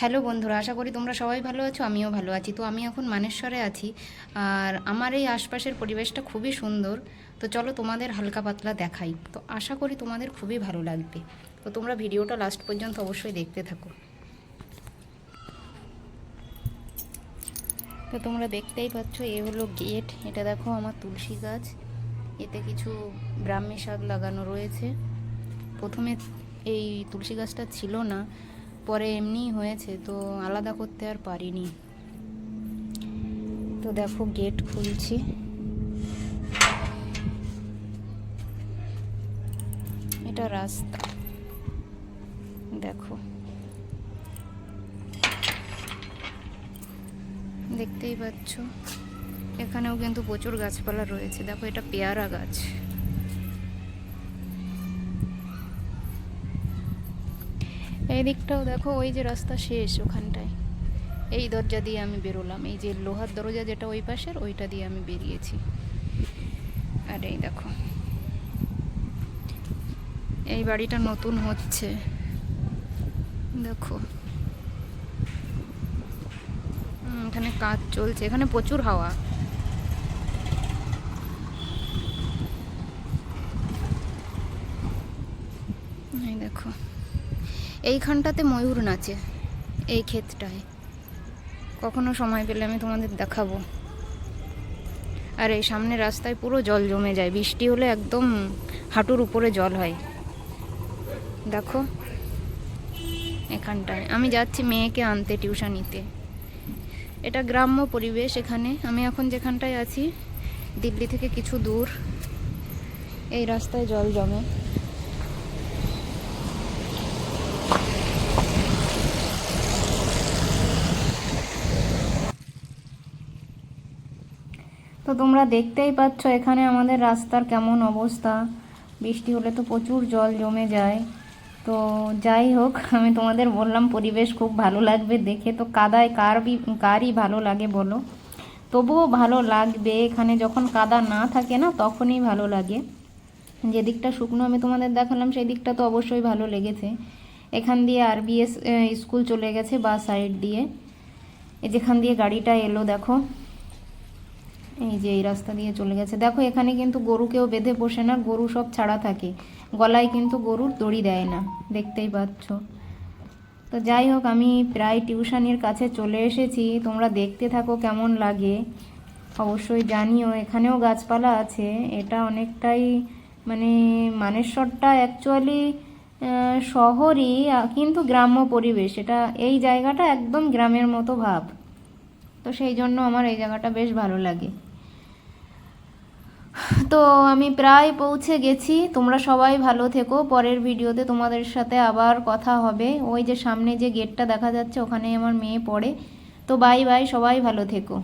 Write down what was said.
Hello বন্ধুরা, আশা করি তোমরা সবাই ভালো আছো, আমিও ভালো আছি। তো আমি এখন মানেশ্বরে আছি, আর আমার এই আশপাশের পরিবেশটা খুবই সুন্দর। তো চলো তোমাদের হালকা পাতলা দেখাই। তো আশা করি তোমাদের খুবই ভালো লাগবে। তো তোমরা ভিডিওটা লাস্ট পর্যন্ত অবশ্যই দেখতে থাকো। তো তোমরা দেখতেই পাচ্ছ, এ হলো গেট। এটা দেখো আমার তুলসী গাছ। এতে কিছু ব্রাহ্মী শাক লাগানো রয়েছে। প্রথমে এই তুলসী গাছটা ছিল না পরে এমনিই হয়েছে, তো আলাদা করতে আর পারিনি। তো দেখো গেট খুলছি। এটা রাস্তা। দেখো। দেখতেই পাচ্ছ। এখানেও কিন্তু প্রচুর গাছপালা রয়েছে। দেখো এটা পেয়ারা গাছ। এই দিকটাও দেখো, ওই যে রাস্তা শেষ ওখানটায়। এই দরজা দিয়ে আমি বেরোলাম। এই যে লোহার দরজা যেটা ওই পাশের, ওইটা দিয়ে আমি বেরিয়েছি। আর এই দেখো, এই বাড়িটা নতুন হচ্ছে। দেখো এখানে কাজ চলছে। এখানে প্রচুর হাওয়া। দেখো এইখানটাতে ময়ূর নাচে, এই ক্ষেতটায়। কখনো সময় পেলে আমি তোমাদের দেখাবো। আর এই সামনে রাস্তায় পুরো জল জমে যায়, বৃষ্টি হলে একদম হাঁটুর উপরে জল হয়। দেখো, এখানটায়। আমি যাচ্ছি মেয়েকে আনতে টিউশনিতে এটা গ্রাম্য পরিবেশ এখানে। আমি এখন যেখানটায় আছি, দিল্লি থেকে কিছু দূর, এই রাস্তায় জল জমে। তো তোমরা দেখতেই পাচ্ছ এখানে আমাদের রাস্তার কেমন অবস্থা। বৃষ্টি হলে তো প্রচুর জল জমে যায়। তো যাই হোক, আমি তোমাদের বললাম পরিবেশ খুব ভালো লাগবে দেখে। তো কাদায় কারবি কারই ভালো লাগে বলো। তবুও ভালো লাগবে। এখানে যখন কাদা না থাকে না, তখনই ভালো লাগে। যে দিকটা শুকনো আমি তোমাদের দেখালাম সেই দিকটা তো অবশ্যই ভালো লেগেছে। এখান দিয়ে আরবিএস স্কুল চলে গেছে বা সাইড দিয়ে। যেখান দিয়ে গাড়িটা এলো, দেখো। এই যে এই রাস্তা দিয়ে চলে গেছে। দেখো, এখানে কিন্তু গরু কেউ বেঁধে বসে না, গরু সব ছাড়া থাকে। গলায় কিন্তু গরুর দড়ি দেয় না, দেখতেই পাচ্ছ। তো যাই হোক, আমি প্রায় টিউশনির কাছে চলে এসেছি। তোমরা দেখতে থাকো কেমন লাগে। অবশ্যই জানিও, এখানেও গাছপালা আছে। এটা অনেকটাই মানে মানেশ্বরটা অ্যাকচুয়ালি শহরই কিন্তু গ্রাম্য পরিবেশ। এটা এই জায়গাটা একদম গ্রামের মতো ভাব। তো সেই জন্য আমার এই জায়গাটা বেশ ভালো লাগে। তো আমি প্রায় পৌঁছে গেছি। তোমরা সবাই ভালো থেকো। পরের ভিডিওতে তোমাদের সাথে আবার কথা হবে। ওই যে সামনে যে গেটটা দেখা যাচ্ছে ওখানে আমার মেয়ে পড়ে। তো বাই বাই সবাই ভালো থেকো।